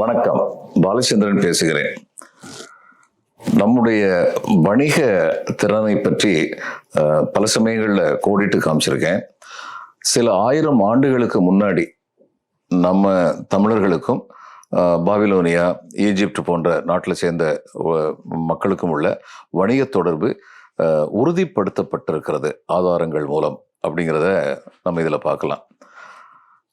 வணக்கம். பாலச்சந்திரன் பேசுகிறேன். நம்முடைய வணிக திறனை பற்றி பல சமயங்களில் கோடிட்டு காமிச்சிருக்கேன். சில ஆயிரம் ஆண்டுகளுக்கு முன்னாடி நம்ம தமிழர்களுக்கும் பாபிலோனியா ஈஜிப்ட் போன்ற நாட்டில் சேர்ந்த மக்களுக்கும் உள்ள வணிக தொடர்பு உறுதிப்படுத்தப்பட்டிருக்கிறது. ஆதாரங்கள் மூலம் அப்படிங்கிறத நம்ம இதில் பார்க்கலாம்.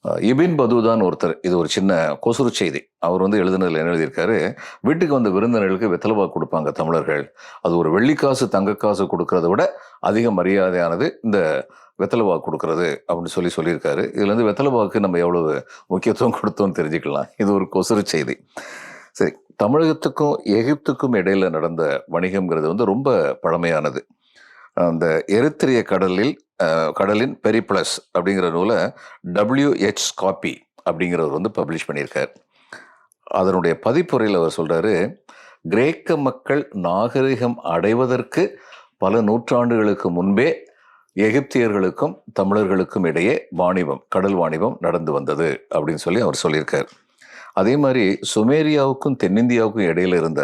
இபின் பதுதான் ஒருத்தர். இது ஒரு சின்ன கொசுறு செய்தி. அவர் வந்து எழுதுனதில் என்ன எழுதியிருக்காரு? வீட்டுக்கு வந்த விருந்தினர்களுக்கு வெத்தலவா கொடுப்பாங்க தமிழர்கள். அது ஒரு வெள்ளிக்காசு தங்கக்காசு கொடுக்கறத விட அதிக மரியாதையானது இந்த வெத்தலவா கொடுக்கறது அப்படின்னு சொல்லி சொல்லியிருக்காரு. இதுலேருந்து இருந்து நம்ம எவ்வளவு முக்கியத்துவம் கொடுத்தோம்னு தெரிஞ்சுக்கலாம். இது ஒரு கொசுறு செய்தி. சரி தமிழகத்துக்கும் எகிப்துக்கும் இடையில நடந்த வணிகம்ங்கிறது வந்து ரொம்ப பழமையானது. அந்த எரித்திரிய கடலில் கடலின் பெரிப்ளஸ் அப்படிங்கிற நூலை டபிள்யூஹெச் காப்பி அப்படிங்கிறவர் வந்து பப்ளிஷ் பண்ணியிருக்கார். அதனுடைய பதிப்புரையில் அவர் சொல்கிறாரு கிரேக்க மக்கள் நாகரிகம் அடைவதற்கு பல நூற்றாண்டுகளுக்கு முன்பே எகிப்தியர்களுக்கும் தமிழர்களுக்கும் இடையே வாணிபம் கடல் வாணிபம் நடந்து வந்தது அப்படின்னு சொல்லி அவர் சொல்லியிருக்கார். அதே மாதிரி சுமேரியாவுக்கும் தென்னிந்தியாவுக்கும் இடையில இருந்த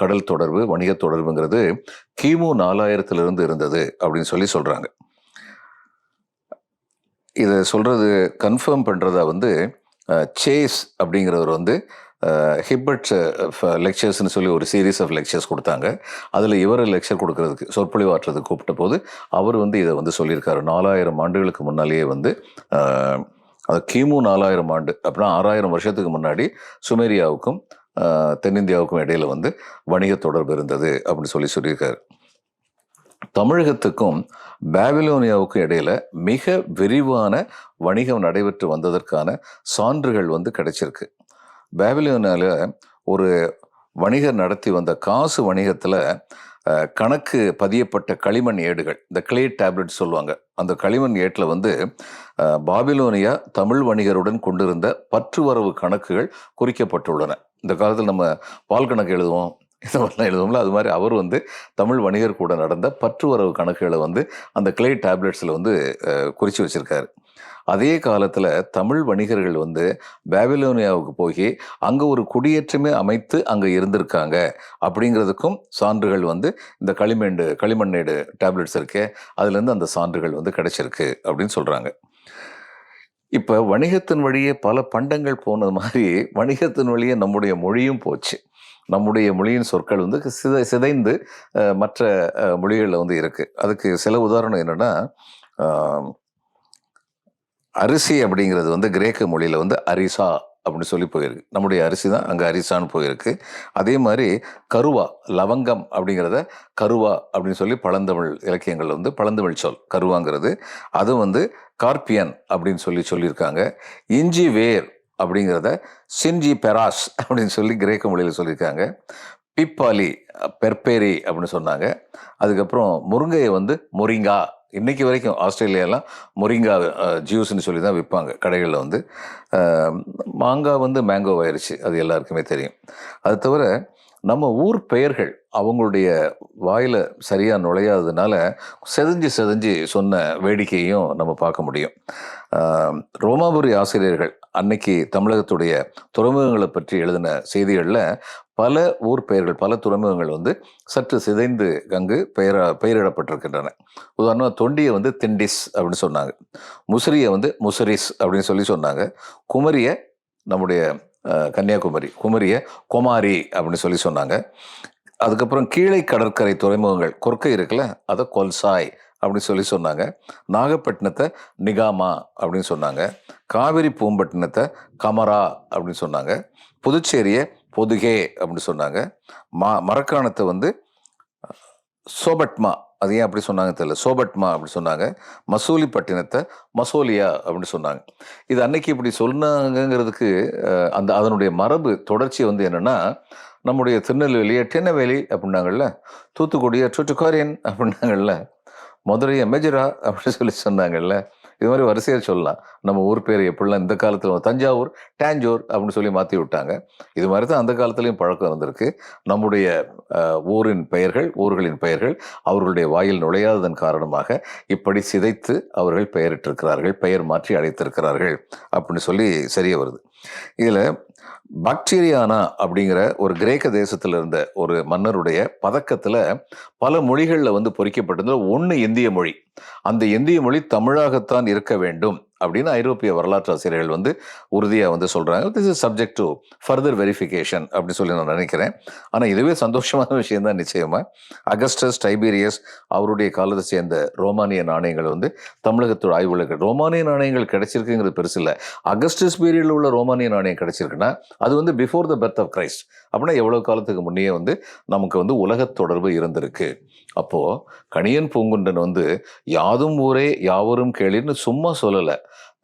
கடல் தொடர்பு வணிக தொடர்புங்கிறது கிமு நாலாயிரத்திலிருந்து இருந்தது அப்படின்னு சொல்லி சொல்றாங்க. இதை சொல்றது கன்ஃபார்ம் பண்றதா வந்து சேஸ் அப்படிங்கிறவர் வந்து ஹிப்பர்ட் லெக்சர்ஸ்னு சொல்லி ஒரு சீரீஸ் ஆஃப் லெக்சர்ஸ் கொடுத்தாங்க. அதில் இவர் லெக்சர் கொடுக்கறதுக்கு சொற்பொழிவாற்றுறதுக்கு கூப்பிட்ட போது அவர் வந்து இதை வந்து சொல்லியிருக்காரு. நாலாயிரம் ஆண்டுகளுக்கு முன்னாலேயே வந்து அது கிமு நாலாயிரம் ஆண்டு அப்படின்னா ஆறாயிரம் வருஷத்துக்கு முன்னாடி சுமேரியாவுக்கும் தென்னிந்தியாவுக்கும் இடையில வந்து வணிக தொடர்பு இருந்தது அப்படின்னு சொல்லி சொல்லியிருக்காரு. தமிழகத்துக்கும் பாபிலோனியாவுக்கும் இடையில் மிக விரிவான வணிகம் நடைபெற்று வந்ததற்கான சான்றுகள் வந்து கிடைச்சிருக்கு. பேபிலோனியாவில் ஒரு வணிகர் நடத்தி வந்த காசு வணிகத்தில் கணக்கு பதியப்பட்ட களிமண் ஏடுகள் இந்த கிளே டேப்லெட் சொல்லுவாங்க. அந்த களிமண் ஏட்டில் வந்து பாபிலோனியா தமிழ் வணிகருடன் கொண்டிருந்த பற்றுவரவு கணக்குகள் குறிக்கப்பட்டுள்ளன. இந்த காலத்தில் நம்ம பால் கணக்கு எழுதுவோம் இந்த மாதிரிலாம் எழுதுவோம்ல அது மாதிரி அவர் வந்து தமிழ் வணிகர் கூட நடந்த பற்றுவரவு கணக்குகளை வந்து அந்த கிளே டேப்லெட்ஸில் வந்து குறித்து வச்சுருக்காரு. அதே காலத்தில் தமிழ் வணிகர்கள் வந்து பாபிலோனியாவுக்கு போய் அங்கே ஒரு குடியேற்றமே அமைத்து அங்கே இருந்திருக்காங்க. அப்படிங்கிறதுக்கும் சான்றுகள் வந்து இந்த களிமண்டு களிமண்ணேடு டேப்லெட்ஸ் இருக்கே அதுலேருந்து அந்த சான்றுகள் வந்து கிடைச்சிருக்கு அப்படின்னு சொல்கிறாங்க இப்போ வணிகத்தின் வழியே பல பண்டங்கள் போனது மாதிரி வணிகத்தின் வழியே நம்முடைய மொழியும் போச்சு. நம்முடைய மொழியின் சொற்கள் வந்து சிதை சிதைந்து மற்ற மொழிகளில் வந்து இருக்குது அதுக்கு சில உதாரணம் என்னென்னா அரிசி அப்படிங்கிறது வந்து கிரேக்க மொழியில் வந்து அரிசா அப்படின்னு சொல்லி போயிருக்கு. நம்முடைய அரிசி தான் அங்கே அரிசான்னு போயிருக்கு. அதே மாதிரி கருவா லவங்கம் அப்படிங்கிறத கருவா அப்படின்னு சொல்லி பழந்தமிழ் இலக்கியங்கள் வந்து பழந்தமிழ் சொல் கருவாங்கிறது. அது வந்து கார்பியன் அப்படின்னு சொல்லி சொல்லியிருக்காங்க. இஞ்சி வேர் அப்படிங்கிறத சின்ஜி பெராஸ் அப்படின்னு சொல்லி கிரேக்க மொழியில் சொல்லியிருக்காங்க. பிப்பாலி பெர்பேரி அப்படின்னு சொன்னாங்க. அதுக்கப்புறம் முருங்கையை வந்து மொரிங்கா இன்றைக்கி வரைக்கும் ஆஸ்திரேலியாலாம் மொரிங்கா ஜூஸ்ன்னு சொல்லி தான் விற்பாங்க கடைகளில் வந்து. மாங்காய் வந்து மேங்கோ ஆயிடுச்சு அது எல்லாருக்குமே தெரியும். அது தவிர நம்ம ஊர் பெயர்கள் அவங்களுடைய வாயில் சரியாக நுழையாததுனால செதஞ்சு செதஞ்சு சொன்ன வேடிக்கையும் நம்ம பார்க்க முடியும். ரோமாபுரி ஆசிரியர்கள் அன்னைக்கு தமிழகத்துடைய துறைமுகங்களை பற்றி எழுதின செய்திகளில் பல ஊர் பெயர்கள் பல துறைமுகங்கள் வந்து சற்று சிதைந்து அங்கு பெயர பெயரிடப்பட்டிருக்கின்றன. உதாரணமாக தொண்டியை வந்து திண்டிஸ் அப்படின்னு சொன்னாங்க. முசிறியை வந்து முசரிஸ் அப்படின்னு சொல்லி சொன்னாங்க. குமரியை நம்முடைய கன்னியாகுமரி குமரியை குமாரி அப்படின்னு சொல்லி சொன்னாங்க. அதுக்கப்புறம் கீழே கடற்கரை துறைமுகங்கள் கொற்கை இருக்குல்ல அதை கொல்சாய் அப்படின்னு சொல்லி சொன்னாங்க. நாகப்பட்டினத்தை நிகாமா அப்படின்னு சொன்னாங்க. காவிரி பூம்பட்டினத்தை கமரா அப்படின்னு சொன்னாங்க. புதுச்சேரியை பொதுகே அப்படின்னு சொன்னாங்க. மா மரக்காணத்தை வந்து சோபட்மா அது ஏன் அப்படி சொன்னாங்க தெரியல. சோபட்மா அப்படி சொன்னாங்க. மசூலிப்பட்டினத்தை மசோலியா அப்படின்னு சொன்னாங்க. இது அன்னைக்கு இப்படி சொன்னாங்கங்கிறதுக்கு அந்த அதனுடைய மரபு தொடர்ச்சி வந்து என்னன்னா நம்முடைய திருநெல்வேலியை டென்னவேலி அப்படின்னாங்கல்ல தூத்துக்குடியை டுட்டுக்காரியன் அப்படின்னாங்கல்ல மதுரையை மெஜரா அப்படின்னு சொல்லி சொன்னாங்கல்ல. இது மாதிரி வரிசையாக சொல்லலாம். நம்ம ஊர் பேர் எப்படிலாம் இந்த காலத்தில் தஞ்சாவூர் டேஞ்சோர் அப்படின்னு சொல்லி மாற்றி விட்டாங்க. இது மாதிரி தான் அந்த காலத்துலேயும் பழக்கம் இருந்திருக்கு. நம்முடைய ஊரின் பெயர்கள் ஊர்களின் பெயர்கள் அவர்களுடைய வாயில் நுழையாததன் காரணமாக இப்படி சிதைத்து அவர்கள் பெயரிட்டிருக்கிறார்கள் பெயர் மாற்றி அழைத்திருக்கிறார்கள் அப்படின்னு சொல்லி தெரிய வருது. இதில் பாக்டீரியானா அப்படிங்கிற ஒரு கிரேக்க தேசத்தில் இருந்த ஒரு மன்னருடைய பதக்கத்தில் பல மொழிகளில் வந்து பொறிக்கப்பட்டிருந்த ஒன்று இந்திய மொழி. அந்த இந்திய மொழி தமிழாகத்தான் இருக்க வேண்டும். அப்படின்னு ஐரோப்பிய வரலாற்று ஆசிரியர்கள் வந்து உறுதியாக வந்து சொல்கிறாங்க this is subject to further verification அப்படின்னு சொல்லி நான் நினைக்கிறேன். ஆனால் இதுவே சந்தோஷமான விஷயம் தான் நிச்சயமாக அகஸ்டஸ் டைபீரியஸ் அவருடைய காலத்தை சேர்ந்த ரோமானிய நாணயங்கள் வந்து தமிழகத்தோட ஆய்வுகளுக்கு ரோமானிய நாணயங்கள் கிடைச்சிருக்குங்கிறது பெருசு இல்லை. அகஸ்டஸ் பீரியடில் உள்ள ரோமானிய நாணயம் கிடைச்சிருக்குன்னா அது வந்து before the birth of Christ அப்படின்னா எவ்வளோ காலத்துக்கு முன்னே வந்து நமக்கு வந்து உலகத் தொடர்பு இருந்திருக்கு. அப்போது கணியன் பூங்குண்டன் வந்து யாதும் ஊரே யாவரும் கேளின்னு சும்மா சொல்லலை.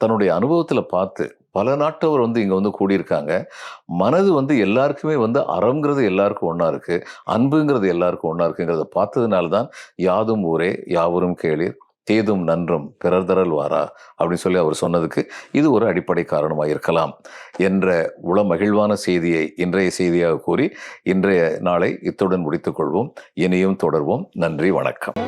தன்னுடைய அனுபவத்தில் பார்த்து பல நாட்டவர் வந்து இங்கே வந்து கூடியிருக்காங்க. மனது வந்து எல்லாருக்குமே வந்து அறம்ங்கிறது எல்லாருக்கும் ஒன்றா இருக்குது அன்புங்கிறது எல்லாருக்கும் ஒன்றா இருக்குங்கிறத பார்த்ததுனால தான் யாதும் ஊரே யாவரும் கேளீர் தேதும் நன்றும் பிறர் தரல் வாரா அப்படின்னு சொல்லி அவர் சொன்னதுக்கு இது ஒரு அடிப்படை காரணமாக இருக்கலாம் என்ற உள மகிழ்வான செய்தியை இன்றைய செய்தியாக கூறி இன்றைய நாளை இத்துடன் முடித்துக்கொள்வோம் இனியும் தொடர்வோம். நன்றி வணக்கம்.